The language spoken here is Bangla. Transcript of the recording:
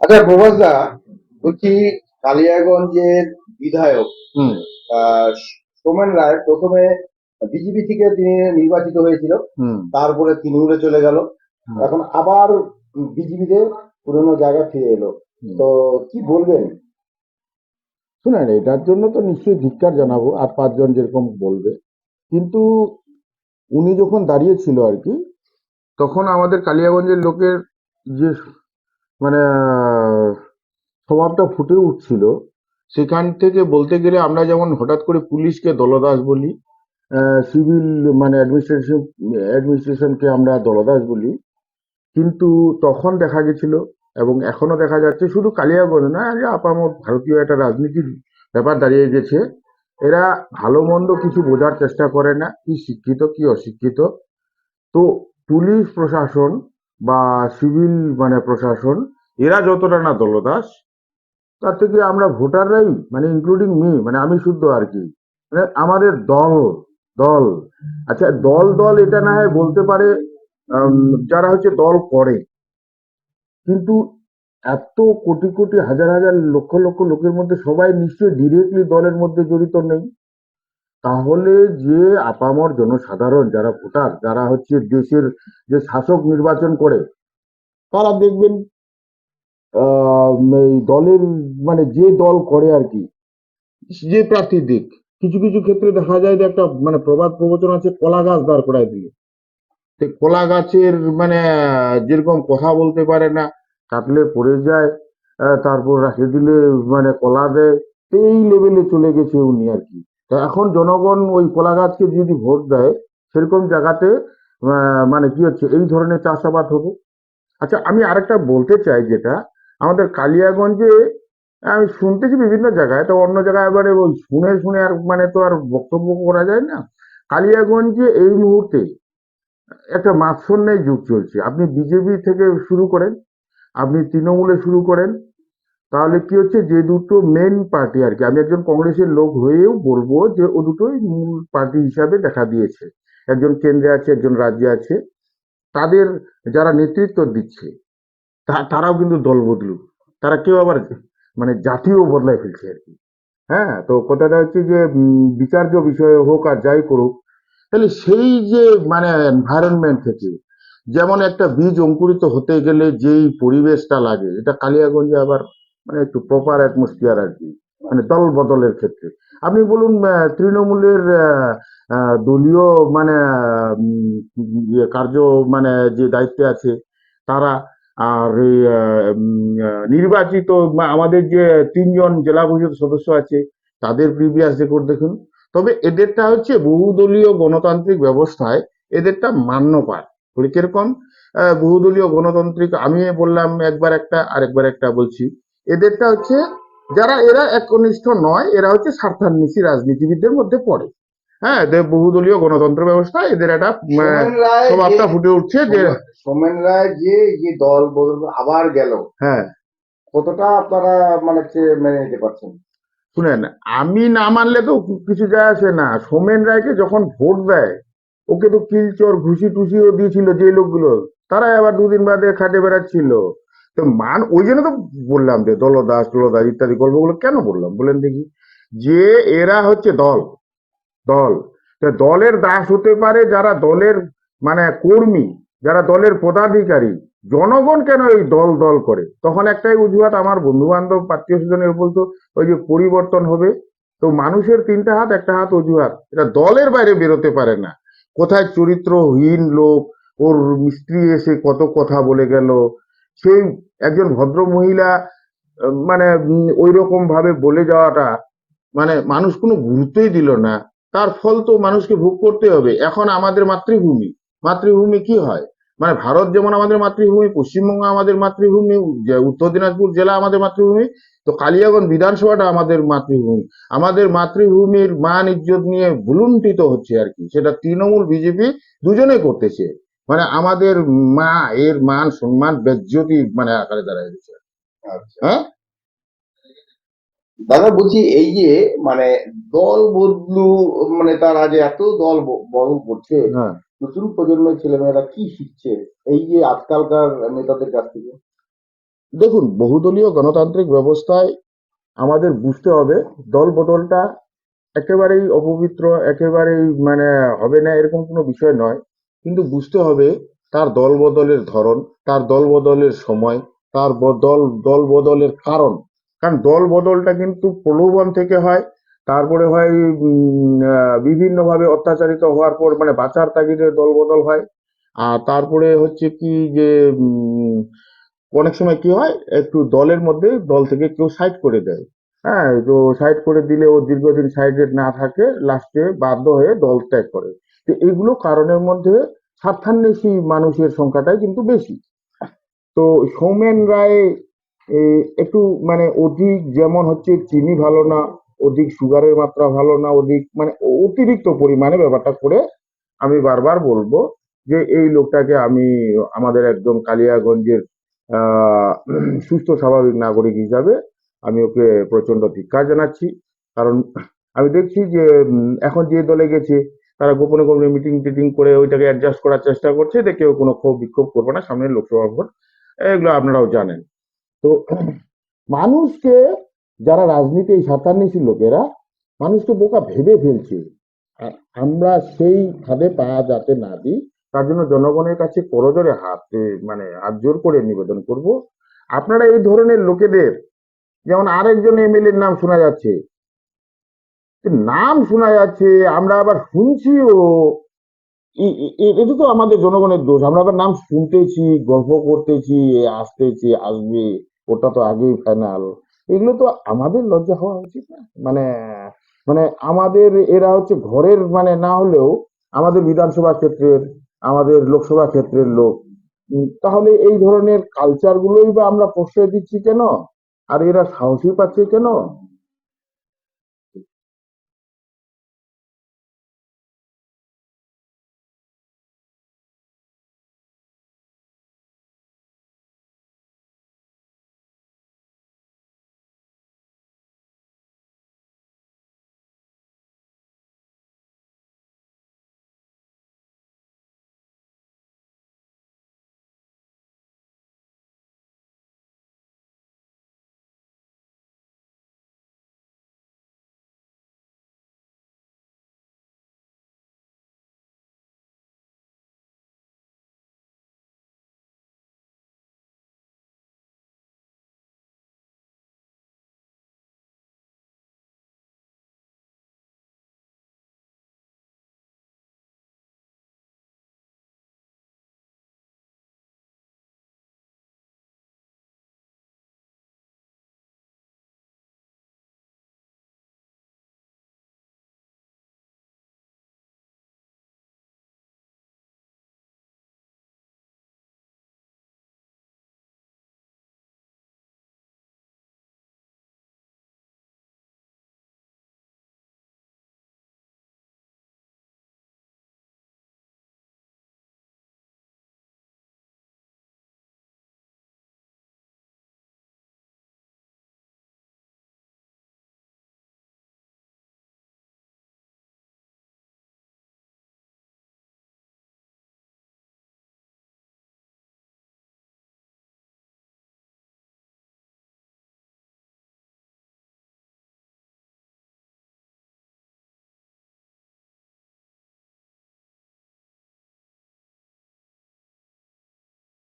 আচ্ছা প্রভাসদা বলছি কালিয়াগঞ্জের বিধায়ক সোমেন রায় প্রথমে বিজেপি থেকে তিনি নির্বাচিত হয়েছিল তারপরে তৃণমূলে চলে গেল এখন আবার বিজেপিতে পুরনো জায়গা ফিরে এলো। তো কি বলবেন? শুনেন এটার জন্য তো নিশ্চয়ই ধিক্কার জানাব আর পাঁচজন যেরকম বলবে। কিন্তু উনি যখন দাঁড়িয়েছিল আর কি তখন আমাদের কালিয়াগঞ্জের লোকের যে মানে স্বভাবটা ফুটে উঠছিল। সেখান থেকে বলতে গেলে আমরা যেমন হঠাৎ করে পুলিশকে দলদাস বলি সিভিল মানে অ্যাডমিনিস্ট্রেশন, অ্যাডমিনিস্ট্রেশনকে আমরা দলদাস বলি, কিন্তু তখন দেখা গেছিল এবং এখনও দেখা যাচ্ছে শুধু কালিয়াগঞ্জ না যে আপামর ভারতীয় একটা রাজনীতির ব্যাপার দাঁড়িয়ে গেছে। এরা ভালো মন্দ কিছু বোঝার চেষ্টা করে না, কি শিক্ষিত, কি অশিক্ষিত। তো পুলিশ প্রশাসন বা সিভিল মানে প্রশাসন, এরা যতটা না দলদাস, তার থেকে আমরা ভোটাররাই মানে ইনক্লুডিং মি মানে আমি শুদ্ধ আর কি মানে আমাদের দল দল। আচ্ছা দল দল এটা না হয় বলতে পারে যারা হচ্ছে দল করে। কিন্তু এত কোটি কোটি, হাজার হাজার লক্ষ লক্ষ লোকের মধ্যে সবাই নিশ্চয়ই ডিরেক্টলি দলের মধ্যে জড়িত নেই। তাহলে যে আপামর জনসাধারণ যারা ভোটার, যারা হচ্ছে দেশের যে শাসক নির্বাচন করে, তারা দেখবেন এই দলের মানে যে দল করে আর কি, যে প্রার্থীর দিক, কিছু কিছু ক্ষেত্রে দেখা যায় যে একটা মানে প্রবাদ প্রবচন আছে, কলা গাছ দাঁড় করায় দিয়ে সেই কলা গাছের মানে যেরকম কথা বলতে পারে না, কাটলে পড়ে যায় তারপর রাখে দিলে মানে কলা দেয়, এই লেভেলে চলে গেছে উনি আর কি। তা এখন জনগণ ওই কলা গাছকে যদি ভোট দেয়, সেরকম জায়গাতে মানে কি হচ্ছে, এই ধরনের চাষাবাদ হবে। আচ্ছা আমি আরেকটা বলতে চাই যেটা, আমাদের কালিয়াগঞ্জে, আমি শুনতেছি বিভিন্ন জায়গায়, তো অন্য জায়গায় এবারে ওই শুনে শুনে আর মানে তো আর বক্তব্য করা যায় না। কালিয়াগঞ্জে এই মুহূর্তে একটা মাৎসন্যায় যুগ চলছে। আপনি বিজেপি থেকে শুরু করেন, আপনি তৃণমূলে শুরু করেন তাহলে কি হচ্ছে? যে দুটো মেন পার্টি আর কি। আমি একজন কংগ্রেসের লোক হয়েও বলব যে, ও দুটোই মূল পার্টি হিসাবে দেখা দিয়েছে। একজন কেন্দ্রে আছে, একজন রাজ্যে আছে। তাদের যারা নেতৃত্ব দিচ্ছে তারাও কিন্তু দল বদলু। তারা কেউ আবার মানে জাতীয় বদলায় ফেলছে আর কি। হ্যাঁ তো কথাটা হচ্ছে যে বিচার্য বিষয়ে হোক আর যাই করুক, তাহলে সেই যে মানে এনভায়রনমেন্ট থেকে যেমন একটা বীজ অঙ্কুরিত হতে গেলে যেই পরিবেশটা লাগে, এটা কালিয়াগঞ্জে আবার মানে একটু প্রপার অ্যাটমসফিয়ার আর কি মানে দল বদলের ক্ষেত্রে। আপনি বলুন তৃণমূলের দলীয় মানে ইয়ে কার্য মানে যে দায়িত্বে আছে, তারা আর নির্বাচিত আমাদের যে তিনজন জেলা পরিষদ সদস্য আছে, তাদের প্রিভিয়াস রেকর্ড দেখুন। তবে এদেরটা হচ্ছে বহুদলীয় গণতান্ত্রিক ব্যবস্থায় এদেরটা মান্য পায় কীরকম? বহুদলীয় গণতান্ত্রিক, আমি বললাম, একবার একটা, আরেকবার একটা বলছি। এদেরটা হচ্ছে যারা এরা একনিষ্ঠ নয় এরা হচ্ছে স্বার্থান্বেষী রাজনীতিবিদদের মধ্যে পড়ে। হ্যাঁ এদের বহুদলীয় গণতন্ত্র ব্যবস্থা এদের একটা সোমেন স্বভাবটা ফুটে উঠছে যে সোমেন রায় যে যে দল বদল আবার গেল। হ্যাঁ। কতটা আপনারা মানে হচ্ছে মেনে নিতে পারছেন? শুনেন আমি না মানলে তো কিছু যায় আসে না। সোমেন রায়কে যখন ভোট দেয় ওকে তো কিলচর ঘুষি টুসিও দিয়েছিল যে লোকগুলো তারাই আবার দুদিন বাদে খাটে বেড়াচ্ছিল। তো মান, ওই জন্য তো বললাম যে দলদাস দলদাস ইত্যাদি গল্পগুলো কেন বললাম? বলেন দেখি। যে এরা হচ্ছে দল দল। তো দলের দাস হতে পারে যারা দলের মানে কর্মী, যারা দলের পদাধিকারী। জনগণ কেন এই দল দল করে? তখন একটাই অজুহাত আমার বন্ধু বান্ধব আত্মীয় স্বজনের বলতো, ওই যে পরিবর্তন হবে। তো মানুষের তিনটা হাত, একটা হাত অজুহাত। এটা দলের বাইরে বেরোতে পারে না। কোথায় চরিত্রহীন লোক, ওর মিস্ত্রি এসে কত কথা বলে গেল সেই একজন ভদ্র মহিলা মানে ওই রকম ভাবে বলে যাওয়াটা মানে মানুষ কোনো গুরুত্বই দিল না। তার ফল তো মানুষকে ভোগ করতে হবে। এখন আমাদের মাতৃভূমি। মাতৃভূমি কি হয়? মানে ভারত যেমন আমাদের মাতৃভূমি, পশ্চিমবঙ্গ আমাদের মাতৃভূমি উত্তর দিনাজপুর জেলা আমাদের মাতৃভূমি, তো কালিয়াগঞ্জ বিধানসভাটা আমাদের মাতৃভূমি। আমাদের মাতৃভূমির মান, ইজ্জত নিয়ে ভুলুণ্ঠিত হচ্ছে আর কি। সেটা তৃণমূল, বিজেপি দুজনেই করতেছে। মানে আমাদের মা এর মান সম্মান বেজ্জতি মানে আকারে দাঁড়ায় গেছে আচ্ছা। হ্যাঁ? দাদা বলছি এই যে মানে দল বদলু মানে তারা যে এত দল বদল করছে হ্যাঁ। নতুন প্রজন্মের ছেলেমেয়েরা কি শিখছে? এই যে আজকালকার নেতাদের কাছ থেকে। দেখুন বহুদলীয় গণতান্ত্রিক ব্যবস্থায় আমাদের বুঝতে হবে দল বদলটা একেবারেই অপবিত্র একেবারেই মানে হবে না এরকম কোনো বিষয় নয়। কিন্তু বুঝতে হবে তার দল বদলের ধরন, তার দল বদলের সময়, তার দল দল বদলের কারণ। কারণ দল বদলটা কিন্তু প্রলোভন থেকে হয়, তারপরে হয় বিভিন্নভাবে অত্যাচারিত হওয়ার পর মানে বাঁচার তাগিদে দল বদল হয়। আর তারপরে হচ্ছে কি যে অনেক সময় কি হয়, একটু দলের মধ্যে দল থেকে কেউ সাইড করে দেয়। হ্যাঁ তো সাইড করে দিলে ও দীর্ঘদিন সাইডে না থাকে লাস্টে বাধ্য হয়ে দল ত্যাগ করে। তো এগুলো কারণের মধ্যে স্বার্থান্বেষী মানুষের সংখ্যাটাই কিন্তু বেশি। তো সৌমেন রায় একটু মানে অধিক যেমন হচ্ছে চিনি ভালো না, অধিক সুগারের মাত্রা ভালো না, অধিক মানে অতিরিক্ত পরিমাণে ব্যাপারটা করে আমি বারবার বলব যে এই লোকটাকে আমি আমাদের একদম কালিয়াগঞ্জের সুস্থ স্বাভাবিক নাগরিক হিসাবে আমি ওকে প্রচণ্ড ধিক্কার জানাচ্ছি। কারণ আমি দেখছি যে এখন যে দলে গেছে তারা গোপনে গোপনে মিটিং টিটিং করে ওইটাকে অ্যাডজাস্ট করার চেষ্টা করছে যে কেউ কোনো ক্ষোভ বিক্ষোভ করবে না সামনে লোকসভা ভোট। এগুলো আপনারাও জানেন। তো মানুষকে, যারা রাজনীতি এই সাতান্নিশী লোকেরা, মানুষকে বোকা ভেবে ফেলছে। আমরা সেই খাদে পা যাতে না দিই, তার জন্য জনগণের কাছে করজোরে হাত মানে হাত জোর করে নিবেদন করব। আপনারা এই ধরনের লোকেদের, যেমন আরেকজন এমএলএর নাম শোনা যাচ্ছে নাম শোনা যাচ্ছে, আমরা আবার শুনছিও। এটা তো আমাদের জনগণের দোষ। আমরা আবার নাম শুনতেছি, গল্প করতেছি আসতেছি, আসবে, ওটা তো আগেই ফাইনাল এগুলো তো আমাদের লজ্জা হওয়া উচিত না। মানে মানে আমাদের, এরা হচ্ছে ঘরের মানে না হলেও আমাদের বিধানসভা ক্ষেত্রের, আমাদের লোকসভা ক্ষেত্রের লোক। তাহলে এই ধরনের কালচার গুলোই বা আমরা প্রশ্রয় দিচ্ছি কেন? আর এরা সাহসী পাচ্ছে কেন?